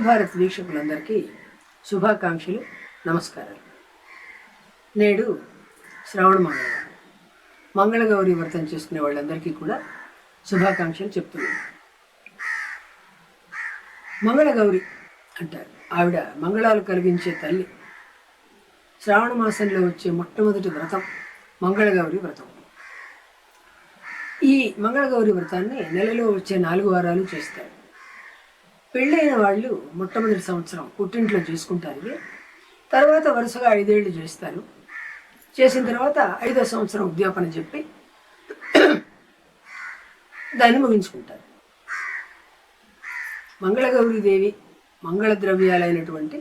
భారత్ వీక్షకులందరికీ శుభాకాంక్షలు నమస్కారాలు. నేడు శ్రావణ మంగళవారం. మంగళగౌరి వ్రతం చేసుకునే వాళ్ళందరికీ కూడా శుభాకాంక్షలు చెప్తున్నాను. మంగళగౌరి అంటారు. ఆవిడ మంగళాలు కలిగించే తల్లి. శ్రావణ మాసంలో వచ్చే మొట్టమొదటి వ్రతం మంగళగౌరి వ్రతం. ఈ మంగళగౌరి వ్రతాన్ని నెలలో వచ్చే నాలుగు వారాలు చేస్తారు. పెళ్ళైన వాళ్ళు మొట్టమొదటి సంవత్సరం పుట్టింట్లో చేసుకుంటారు తర్వాత వరుసగా ఐదేళ్ళు చేస్తారు. చేసిన తర్వాత ఐదో సంవత్సరం ఉద్యాపన చెప్పి దాన్ని ముగించుకుంటారు. మంగళగౌరీదేవి మంగళ ద్రవ్యాలైనటువంటి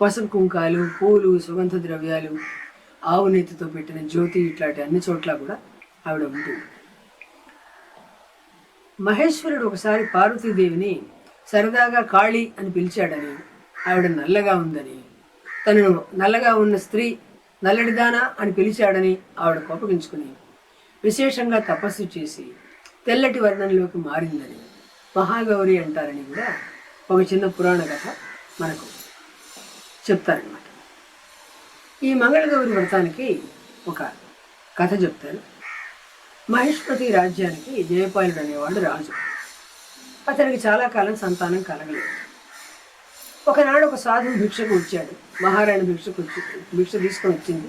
పసుపు కుంకాలు పూలు సుగంధ ద్రవ్యాలు ఆవు నెత్తితో పెట్టిన జ్యోతి ఇట్లాంటి అన్ని చోట్ల కూడా ఆవిడ ఉంటుంది. మహేశ్వరుడు ఒకసారి పార్వతీదేవిని సరదాగా కాళి అని పిలిచాడని ఆవిడ నల్లగా ఉందని తనను నల్లగా ఉన్న స్త్రీ నల్లడిదానా అని పిలిచాడని ఆవిడ కోపగించుకుని విశేషంగా తపస్సు చేసి తెల్లటి వర్ణంలోకి మారిందని మహాగౌరి అంటారని కూడా ఒక చిన్న పురాణ కథ మనకు చెప్తారనమాట ఈ మంగళగౌరి వ్రతానికి ఒక కథ చెప్తాను. మహేష్పతి రాజ్యానికి జయపాలుడు అనేవాడు రాజు. అతనికి చాలా కాలం సంతానం కలగలేదు. ఒకనాడు ఒక సాధువు భిక్షకు వచ్చాడు. మహారాణి భిక్షకు వచ్చి భిక్ష తీసుకొని వచ్చింది.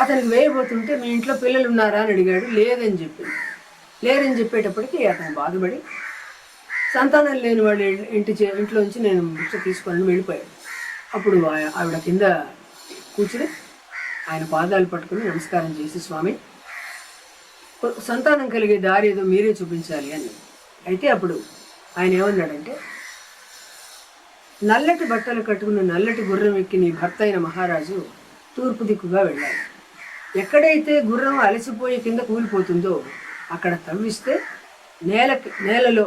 అతనికి వేయబోతుంటే మీ ఇంట్లో పిల్లలు ఉన్నారా? అని అడిగాడు. లేదని చెప్పింది లేరని చెప్పేటప్పటికి అతను బాధపడి సంతానం లేని వాళ్ళు ఇంటి చే- ఇంట్లోంచి నేను భిక్ష తీసుకొని వెళ్ళిపోయాడు. అప్పుడు ఆవిడ కింద కూర్చుని ఆయన పాదాలు పట్టుకుని నమస్కారం చేసి స్వామి సంతానం కలిగే దారి ఏదో మీరే చూపించాలి అని. అయితే అప్పుడు ఆయన ఏమన్నాడంటే నల్లటి బట్టలు కట్టుకున్న నల్లటి గుర్రం ఎక్కి నీ భర్త అయిన మహారాజు తూర్పు దిక్కుగా వెళ్ళాలి. ఎక్కడైతే గుర్రం అలసిపోయి కింద కూలిపోతుందో అక్కడ తవ్విస్తే నేల నేలలో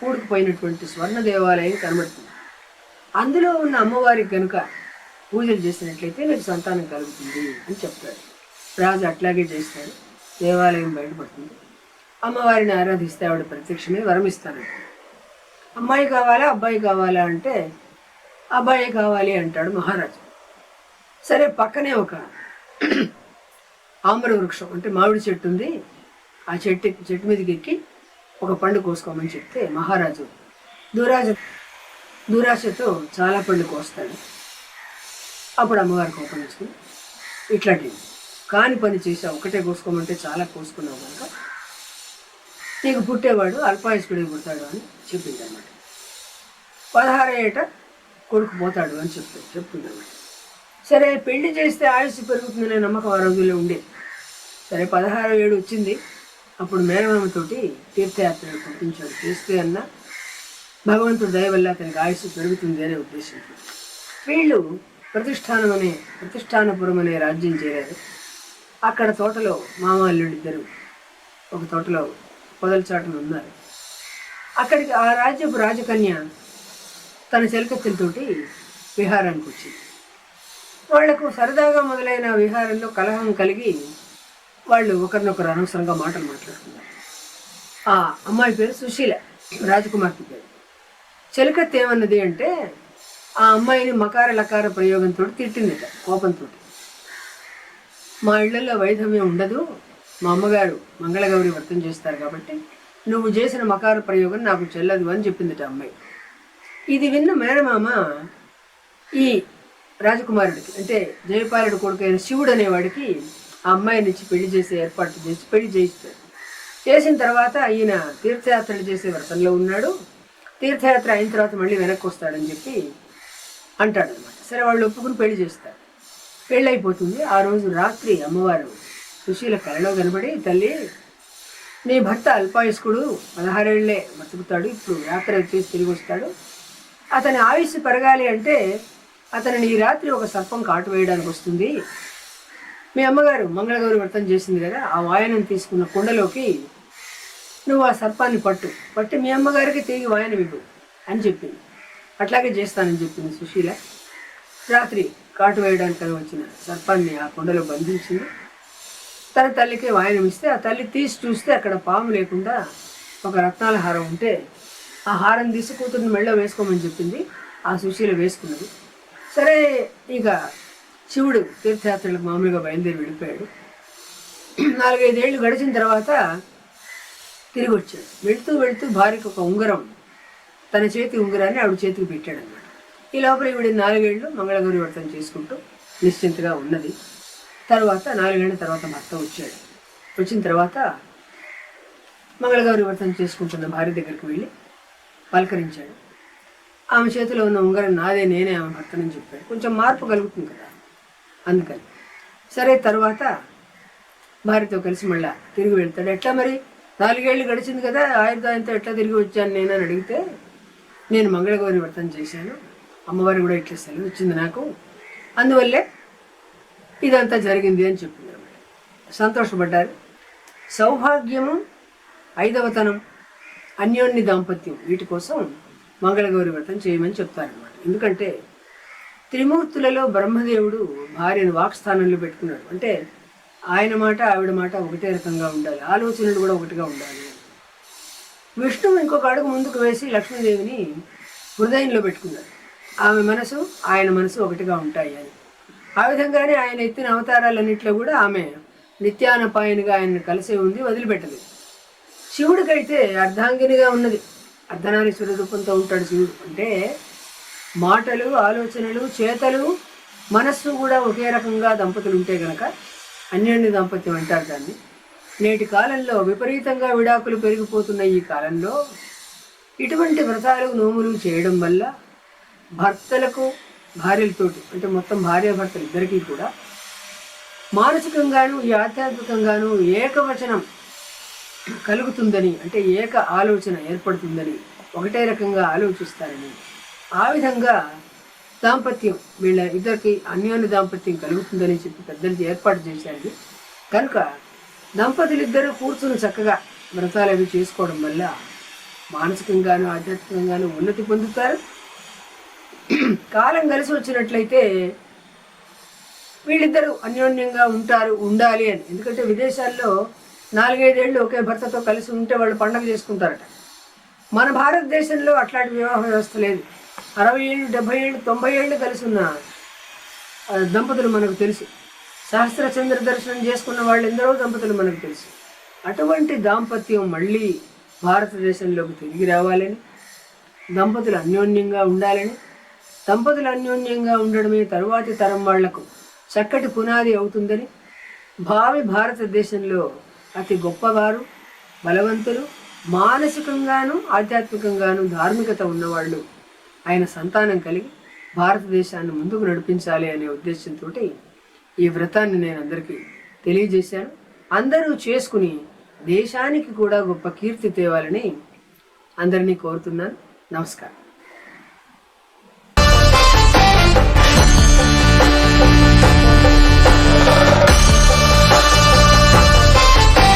కూడుకుపోయినటువంటి స్వర్ణ దేవాలయం కనబడుతుంది. అందులో ఉన్న అమ్మవారికి కనుక పూజలు చేసినట్లయితే నీకు సంతానం కలుగుతుంది అని చెప్తాడు. రాజు అట్లాగే చేస్తాడు. దేవాలయం బయటపడుతుంది. అమ్మవారిని ఆరాధిస్తే ఆవిడ ప్రత్యక్షమే వరమిస్తాడు అమ్మాయి కావాలా అబ్బాయి కావాలా అంటే అబ్బాయి కావాలి అంటాడు మహారాజు. సరే పక్కనే ఒక ఆమ్ర వృక్షం అంటే మామిడి చెట్టు ఉంది. ఆ చెట్టు చెట్టు మీదకి ఎక్కి ఒక పండు కోసుకోమని చెప్తే మహారాజు దూరాజ దూరాశతో చాలా పండు కోస్తాడు. అప్పుడు అమ్మవారి కోపం చేసుకుని ఇట్లాంటివి. కాని పని చేసి ఒకటే కోసుకోమంటే చాలా కోసుకున్నావు కనుక. నీకు పుట్టేవాడు అల్పాయుష్కుడే పుడతాడు అని చెప్పింది అనమాట పదహారు ఏట కొడుకు పోతాడు అని చెప్తాడు చెప్తుంది అనమాట సరే పెళ్ళి చేస్తే ఆయుష్ పెరుగుతుందనే నమ్మకం ఆ రోజుల్లో ఉండేది సరే పదహారు ఏడు వచ్చింది. అప్పుడు మేనమామతోటి తీర్థయాత్రలు పంపించాడు చేస్తే అన్న భగవంతుడు దయ వల్ల అతనికి ఆయుష్ పెరుగుతుంది అనే ఉద్దేశంతో. వీళ్ళు ప్రతిష్టానం అనే ప్రతిష్టానపురం అనే రాజ్యం చేరారు. అక్కడ తోటలో మామ ఇద్దరు ఒక తోటలో పొదల చాటున ఉన్నారు. అక్కడికి ఆ రాజ్యపు రాజకన్య తన చెలకత్తెలతోటి విహారానికి వచ్చింది. వాళ్ళకు సరదాగా మొదలైన విహారంలో కలహం కలిగి వాళ్ళు ఒకరినొకరు అనవసరంగా మాటలు మాట్లాడుతున్నారు ఆ అమ్మాయి పేరు సుశీల రాజకుమార్తె పేరు. చెలికత్తి ఏమన్నది అంటే ఆ అమ్మాయిని మకార లకార ప్రయోగంతో తిట్టిందిట కోపంతో మా ఇళ్ళలో వైధవ్యం ఉండదు. మా అమ్మగారు మంగళగౌరి వ్రతం చేస్తారు కాబట్టి నువ్వు చేసిన మకార ప్రయోగం నాకు చెల్లదు అని చెప్పిందిట అమ్మాయి. ఇది విన్న మేనమామ ఈ రాజకుమారుడికి అంటే జయపాలుడు కొడుకైన శివుడు అనేవాడికి ఆ అమ్మాయినిచ్చి పెళ్ళి చేసే ఏర్పాటు చేసి పెళ్ళి చేయిస్తారు చేసిన తర్వాత ఈయన తీర్థయాత్రలు చేసే వ్రతంలో ఉన్నాడు. తీర్థయాత్ర అయిన తర్వాత మళ్ళీ వెనక్కి వస్తాడని చెప్పి అంటాడు అనమాట సరే వాళ్ళు ఒప్పుకుని పెళ్ళి చేస్తారు. పెళ్ళైపోతుంది. ఆ రోజు రాత్రి అమ్మవారు సుశీల కలలో కనబడి తల్లి నీ భర్త అల్పాయుష్కుడు పదహారేళ్ళే బతుకుతాడు. ఇప్పుడు యాత్ర చేసి తిరిగి వస్తాడు. అతని ఆయుష్ పెరగాలి అంటే అతనిని ఈ రాత్రి ఒక సర్పం కాటు వేయడానికి వస్తుంది. మీ అమ్మగారు మంగళగౌరి వ్రతం చేసింది కదా ఆ వాయనం తీసుకున్న కుండలోకి నువ్వు ఆ సర్పాన్ని పట్టు. పట్టి మీ అమ్మగారికి తిరిగి వాయనం ఇవ్వు అని చెప్పింది. అట్లాగే చేస్తానని చెప్పింది సుశీల. రాత్రి కాటు వేయడానికి వచ్చిన సర్పాన్ని ఆ కొండలో బంధించి తన తల్లికి వాయనం ఇస్తే ఆ తల్లి తీసి చూస్తే అక్కడ పాము లేకుండా ఒక రత్నాల హారం ఉంటే ఆ హారం తీసి కూతుర్ని మెళ్ళ వేసుకోమని చెప్పింది. ఆ సుశీల వేసుకున్నది. సరే ఇక శివుడు తీర్థయాత్రలకు మామూలుగా బయలుదేరి వెళ్ళిపోయాడు. నాలుగైదేళ్ళు గడిచిన తర్వాత తిరిగి వచ్చాడు వెళుతూ వెళుతూ భార్యకు ఒక ఉంగరం తన చేతి ఉంగరాన్ని ఆవిడ చేతికి పెట్టాడు అన్నమాట ఈ లోపల ఈవిడ నాలుగేళ్ళు మంగళగౌరి వ్రతం చేసుకుంటూ నిశ్చింతగా ఉన్నది. తర్వాత నాలుగేళ్ళ తర్వాత భర్త వచ్చాడు. వచ్చిన తర్వాత మంగళగౌరి వ్రతం చేసుకుంటున్న భార్య దగ్గరికి వెళ్ళి పలకరించాడు. ఆమె చేతిలో ఉన్న ఉంగరం నాదే నేనే ఆమె భర్తనని చెప్పాడు. కొంచెం మార్పు కలుగుతుంది కదా. అందుకని. సరే తర్వాత భార్యతో కలిసి మళ్ళా తిరిగి వెళ్తాడు. ఎట్లా మరి? నాలుగేళ్ళు గడిచింది కదా. ఆయుర్దాయంతో ఎట్లా తిరిగి వచ్చాను నేను అడిగితే నేను మంగళగౌరి వ్రతం చేశాను. అమ్మవారు కూడా ఇట్లా సెలవు ఇచ్చింది నాకు. అందువల్లే ఇదంతా జరిగింది అని చెప్పింది సంతోషపడ్డారు. సౌభాగ్యము ఐదవతనం అన్యోన్య దాంపత్యం వీటి కోసం మంగళగౌరి వ్రతం చేయమని చెప్తారనమాట ఎందుకంటే త్రిమూర్తులలో బ్రహ్మదేవుడు భార్యను వాక్స్థానంలో పెట్టుకున్నాడు. అంటే ఆయన మాట ఆవిడ మాట ఒకటే రకంగా ఉండాలి. ఆలోచనలు కూడా ఒకటిగా ఉండాలి. విష్ణువు ఇంకొక అడుగు ముందుకు వేసి లక్ష్మీదేవిని హృదయంలో పెట్టుకున్నాడు. ఆమె మనసు ఆయన మనసు ఒకటిగా ఉంటాయి అని. ఆ విధంగానే ఆయన ఎత్తిన అవతారాలన్నింటిలో కూడా ఆమె నిత్యానపాయనిగా ఆయన కలిసే ఉంది వదిలిపెట్టలేదు శివుడికైతే అర్ధాంగినిగా ఉన్నది. అర్ధనారీశ్వర రూపంతో ఉంటాడు శివుడు. అంటే మాటలు ఆలోచనలు చేతలు మనస్సు కూడా ఒకే రకంగా దంపతులు ఉంటే గనక అన్యోన్య దాంపత్యం అంటారు దాన్ని. నేటి కాలంలో విపరీతంగా విడాకులు పెరిగిపోతున్న ఈ కాలంలో ఇటువంటి వ్రతాలు నోములు చేయడం వల్ల భర్తలకు భార్యలతోటి అంటే మొత్తం భార్యాభర్తలు ఇద్దరికీ కూడా మానసికంగాను ఈ ఆధ్యాత్మికంగాను ఏకవచనం కలుగుతుందని అంటే ఏక ఆలోచన ఏర్పడుతుందని ఒకటే రకంగా ఆలోచిస్తారని. ఆ విధంగా దాంపత్యం వీళ్ళ ఇద్దరికి అన్యోన్య దాంపత్యం కలుగుతుందని చెప్పి పెద్దలు ఏర్పాటు చేశారని కనుక దంపతులు ఇద్దరు కూర్చుని చక్కగా వ్రతాలు అవి చేసుకోవడం వల్ల మానసికంగాను ఆధ్యాత్మికంగాను ఉన్నతి పొందుతారు. కాలం కలిసి వచ్చినట్లయితే వీళ్ళిద్దరూ అన్యోన్యంగా ఉంటారు ఉండాలి అని. ఎందుకంటే విదేశాల్లో నాలుగైదేళ్ళు ఒకే భర్తతో కలిసి ఉంటే వాళ్ళు పండగ చేసుకుంటారట. మన భారతదేశంలో అట్లాంటి వివాహ వ్యవస్థ లేదు. అరవై ఏళ్ళు డెబ్బై ఏళ్ళు తొంభై ఏళ్ళు కలిసి ఉన్న దంపతులు మనకు తెలుసు. సహస్ర చంద్ర దర్శనం చేసుకున్న వాళ్ళు ఎందరో దంపతులు మనకు తెలుసు. అటువంటి దాంపత్యం మళ్ళీ భారతదేశంలోకి తిరిగి రావాలని దంపతులు అన్యోన్యంగా ఉండాలని దంపతులు అన్యోన్యంగా ఉండడమే తరువాతి తరం వాళ్ళకు చక్కటి పునాది అవుతుందని భావి భారతదేశంలో అతి గొప్పవారు బలవంతులు మానసికంగాను ఆధ్యాత్మికంగాను ధార్మికత ఉన్నవాళ్ళు. ఆయన సంతానం కలిగి భారతదేశాన్ని ముందుకు నడిపించాలి అనే ఉద్దేశంతో ఈ వ్రతాన్ని నేను అందరికీ తెలియజేశాను. అందరూ చేసుకుని దేశానికి కూడా గొప్ప కీర్తి తేవాలని అందరినీ కోరుతున్నాను. నమస్కారం.